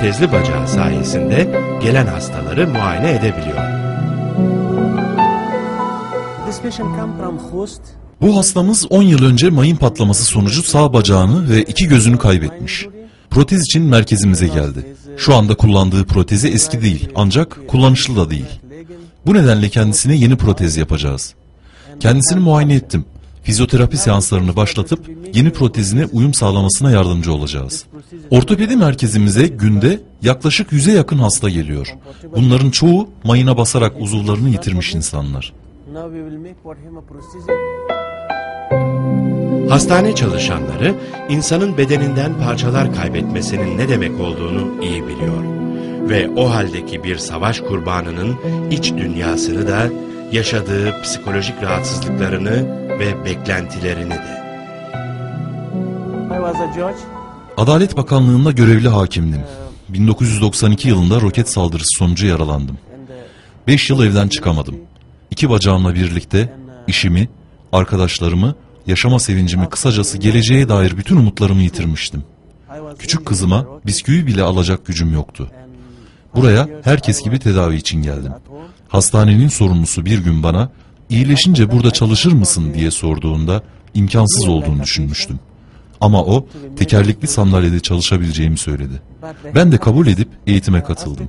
Tezli bacağı sayesinde gelen hastaları muayene edebiliyor. This patient come from host. Bu hastamız 10 yıl önce mayın patlaması sonucu sağ bacağını ve iki gözünü kaybetmiş. Protez için merkezimize geldi. Şu anda kullandığı protezi eski değil ancak kullanışlı da değil. Bu nedenle kendisine yeni protez yapacağız. Kendisini muayene ettim. Fizyoterapi seanslarını başlatıp yeni protezine uyum sağlamasına yardımcı olacağız. Ortopedi merkezimize günde yaklaşık 100'e yakın hasta geliyor. Bunların çoğu mayına basarak uzuvlarını yitirmiş insanlar. Hastane çalışanları insanın bedeninden parçalar kaybetmesinin ne demek olduğunu iyi biliyor. Ve o haldeki bir savaş kurbanının iç dünyasını da yaşadığı psikolojik rahatsızlıklarını ve beklentilerini de. Adalet Bakanlığı'nda görevli hakimdim. 1992 yılında roket saldırısı sonucu yaralandım. And uh, 5 yıl evden çıkamadım. İki bacağımla birlikte işimi, arkadaşlarımı, yaşama sevincimi kısacası geleceğe dair bütün umutlarımı yitirmiştim. Küçük kızıma bisküvi bile alacak gücüm yoktu. Buraya herkes gibi tedavi için geldim. Hastanenin sorumlusu bir gün bana iyileşince burada çalışır mısın diye sorduğunda imkansız olduğunu düşünmüştüm. Ama o tekerlekli sandalyede çalışabileceğimi söyledi. Ben de kabul edip eğitime katıldım.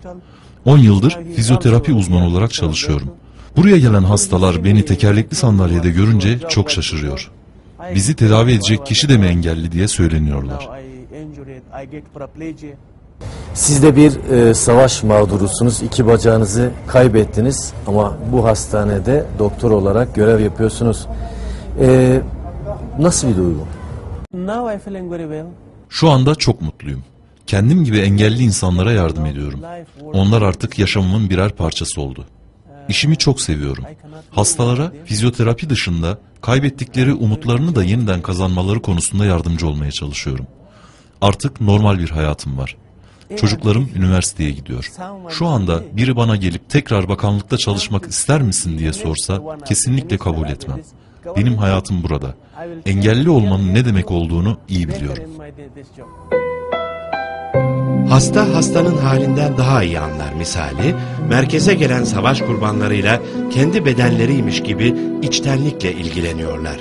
10 yıldır fizyoterapi uzmanı olarak çalışıyorum. Buraya gelen hastalar beni tekerlekli sandalyede görünce çok şaşırıyor. Bizi tedavi edecek kişi de mi engelli diye söyleniyorlar. Siz de bir e, savaş mağdurusunuz. iki bacağınızı kaybettiniz ama bu hastanede doktor olarak görev yapıyorsunuz. E, nasıl bir duygu? Now I feeling very well. Şu anda çok mutluyum. Kendim gibi engelli insanlara yardım ediyorum. Onlar artık yaşamımın birer parçası oldu. İşimi çok seviyorum. Hastalara fizyoterapi dışında kaybettikleri umutlarını da yeniden kazanmaları konusunda yardımcı olmaya çalışıyorum. Artık normal bir hayatım var. Çocuklarım üniversiteye gidiyor. Şu anda biri bana gelip tekrar bakanlıkta çalışmak ister misin diye sorsa kesinlikle kabul etmem. Benim hayatım burada. Engelli olmanın ne demek olduğunu iyi biliyorum. Hasta hastanın halinden daha iyi anlar misali, merkeze gelen savaş kurbanlarıyla kendi bedenleriymiş gibi içtenlikle ilgileniyorlar.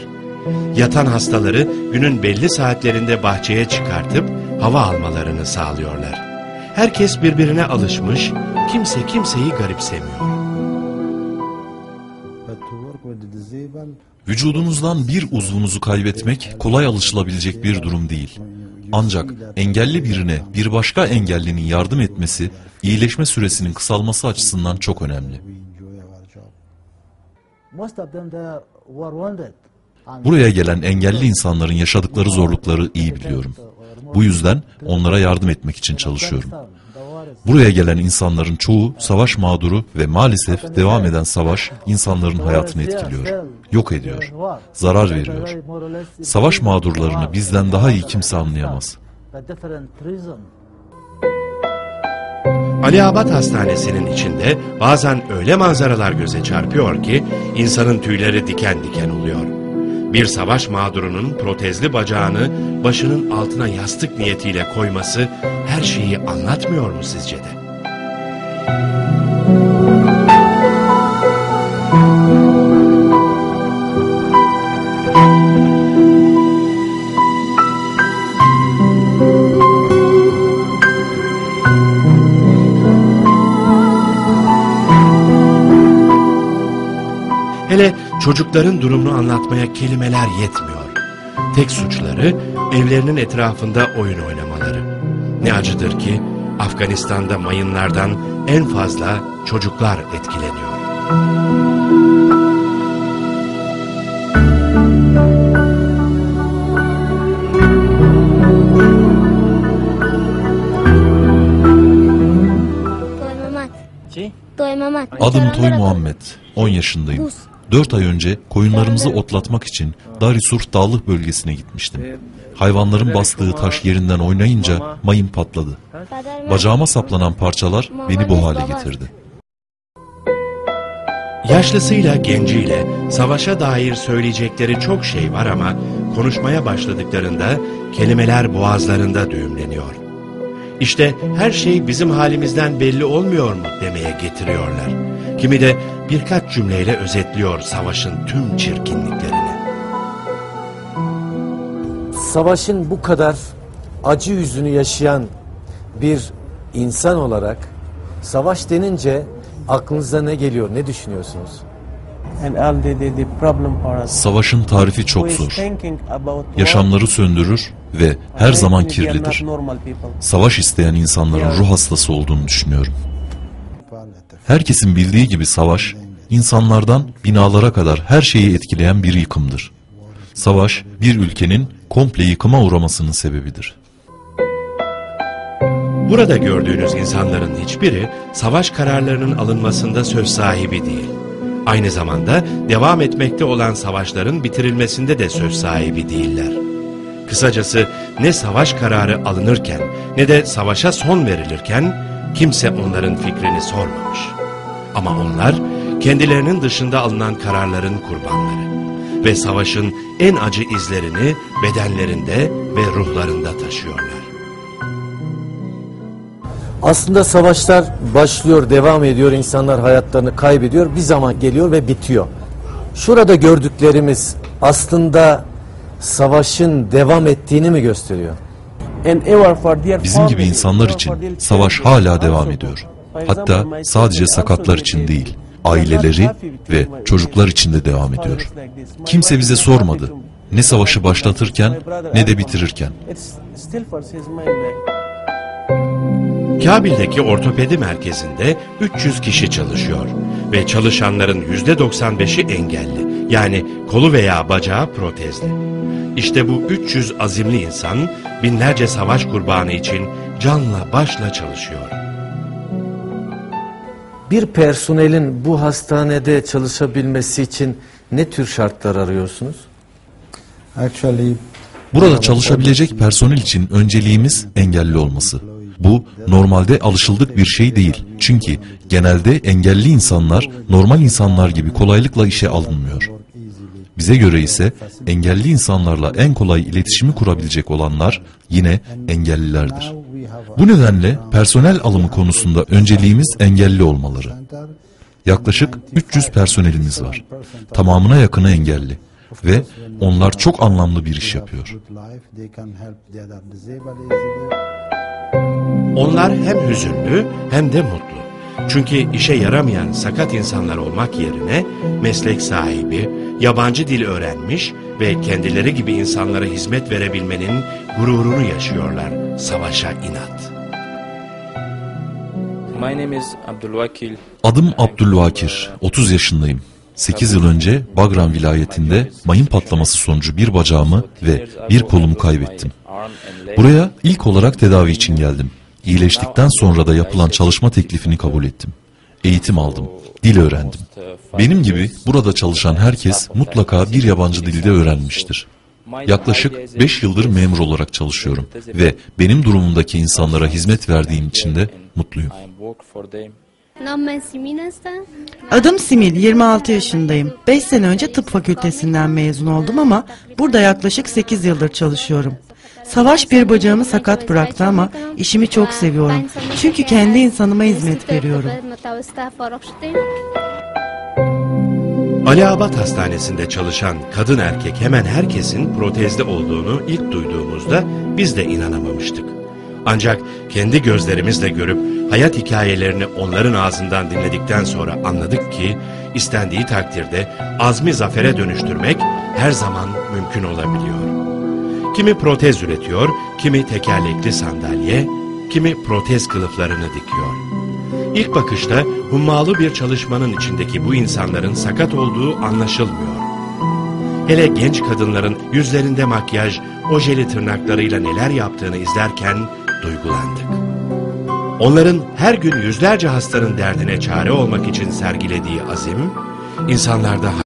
Yatan hastaları günün belli saatlerinde bahçeye çıkartıp hava almalarını sağlıyorlar. Herkes birbirine alışmış, kimse kimseyi garipsemiyor. Vücudunuzdan bir uzvunuzu kaybetmek kolay alışılabilecek bir durum değil. Ancak engelli birine bir başka engellinin yardım etmesi, iyileşme süresinin kısalması açısından çok önemli. Buraya gelen engelli insanların yaşadıkları zorlukları iyi biliyorum. Bu yüzden onlara yardım etmek için çalışıyorum. Buraya gelen insanların çoğu savaş mağduru ve maalesef devam eden savaş insanların hayatını etkiliyor, yok ediyor, zarar veriyor. Savaş mağdurlarını bizden daha iyi kimse anlayamaz. reason. Aliabat Hastanesi'nin içinde bazen öyle manzaralar göze çarpıyor ki insanın tüyleri diken diken oluyor. Bir savaş mağdurunun protezli bacağını başının altına yastık niyetiyle koyması her şeyi anlatmıyor mu sizce de? Çocukların durumunu anlatmaya kelimeler yetmiyor. Tek suçları evlerinin etrafında oyun oynamaları. Ne acıdır ki Afganistan'da mayınlardan en fazla çocuklar etkileniyor. Mamat. Adım Toy Muhammed, 10 yaşındayım. 4 ay önce koyunlarımızı otlatmak için Darisur Dağlık bölgesine gitmiştim. Hayvanların bastığı taş yerinden oynayınca mayın patladı. Bacağıma saplanan parçalar beni bu hale getirdi. Yaşlısıyla genciyle savaşa dair söyleyecekleri çok şey var ama konuşmaya başladıklarında kelimeler boğazlarında düğümleniyor. İşte her şey bizim halimizden belli olmuyor mu demeye getiriyorlar. Kimi de birkaç cümleyle özetliyor savaşın tüm çirkinliklerini. Savaşın bu kadar acı yüzünü yaşayan bir insan olarak savaş denince aklınıza ne geliyor, ne düşünüyorsunuz? Savaşın tarifi çok zor. Yaşamları söndürür ve her zaman kirlidir. Savaş isteyen insanların ruh hastası olduğunu düşünüyorum. Herkesin bildiği gibi savaş, insanlardan binalara kadar her şeyi etkileyen bir yıkımdır. Savaş, bir ülkenin komple yıkıma uğramasının sebebidir. Burada gördüğünüz insanların hiçbiri savaş kararlarının alınmasında söz sahibi değil. Aynı zamanda devam etmekte olan savaşların bitirilmesinde de söz sahibi değiller. Kısacası ne savaş kararı alınırken ne de savaşa son verilirken kimse onların fikrini sormamış. Ama onlar kendilerinin dışında alınan kararların kurbanları ve savaşın en acı izlerini bedenlerinde ve ruhlarında taşıyorlar. Aslında savaşlar başlıyor, devam ediyor, insanlar hayatlarını kaybediyor, bir zaman geliyor ve bitiyor. Şurada gördüklerimiz aslında savaşın devam ettiğini mi gösteriyor? Bizim gibi insanlar için savaş hala devam ediyor. Hatta sadece sakatlar için değil, aileleri ve çocuklar için de devam ediyor. Kimse bize sormadı. Ne savaşı başlatırken ne de bitirirken. Kabil'deki ortopedi merkezinde 300 kişi çalışıyor ve çalışanların %95'i engelli. Yani kolu veya bacağı protezli. İşte bu 300 azimli insan binlerce savaş kurbanı için canla başla çalışıyor. Bir personelin bu hastanede çalışabilmesi için ne tür şartlar arıyorsunuz? Actually, Burada çalışabilecek personel için önceliğimiz engelli olması. Bu normalde alışıldık bir şey değil. Çünkü genelde engelli insanlar normal insanlar gibi kolaylıkla işe alınmıyor. Bize göre ise engelli insanlarla en kolay iletişimi kurabilecek olanlar yine engellilerdir. Bu nedenle personel alımı konusunda önceliğimiz engelli olmaları. Yaklaşık 300 personelimiz var. Tamamına yakını engelli ve onlar çok anlamlı bir iş yapıyor. Onlar hem hüzünlü hem de mutlu. Çünkü işe yaramayan sakat insanlar olmak yerine meslek sahibi, yabancı dil öğrenmiş ve kendileri gibi insanlara hizmet verebilmenin gururunu yaşıyorlar savaşa inat. My name is Abdulwakil. Adım Abdülvakir, 30 yaşındayım. 8 yıl önce Bagram vilayetinde mayın patlaması sonucu bir bacağımı ve bir kolumu kaybettim. Buraya ilk olarak tedavi için geldim. İyileştikten sonra da yapılan çalışma teklifini kabul ettim. Eğitim aldım, dil öğrendim. Benim gibi burada çalışan herkes mutlaka bir yabancı dilde öğrenmiştir. Yaklaşık 5 yıldır memur olarak çalışıyorum ve benim durumumdaki insanlara hizmet verdiğim için de mutluyum. Adım Simil, 26 yaşındayım. 5 sene önce tıp fakültesinden mezun oldum ama burada yaklaşık 8 yıldır çalışıyorum. Savaş bir bacağımı sakat bıraktı ama işimi çok seviyorum. Çünkü kendi insanıma hizmet veriyorum. Ali Abad Hastanesi'nde çalışan kadın erkek hemen herkesin protezli olduğunu ilk duyduğumuzda biz de inanamamıştık. Ancak kendi gözlerimizle görüp hayat hikayelerini onların ağzından dinledikten sonra anladık ki istendiği takdirde azmi zafere dönüştürmek her zaman mümkün olabiliyor. Kimi protez üretiyor, kimi tekerlekli sandalye, kimi protez kılıflarını dikiyor. İlk bakışta hummalı bir çalışmanın içindeki bu insanların sakat olduğu anlaşılmıyor. Hele genç kadınların yüzlerinde makyaj, ojeli tırnaklarıyla neler yaptığını izlerken duygulandık. Onların her gün yüzlerce hastanın derdine çare olmak için sergilediği azim, insanlarda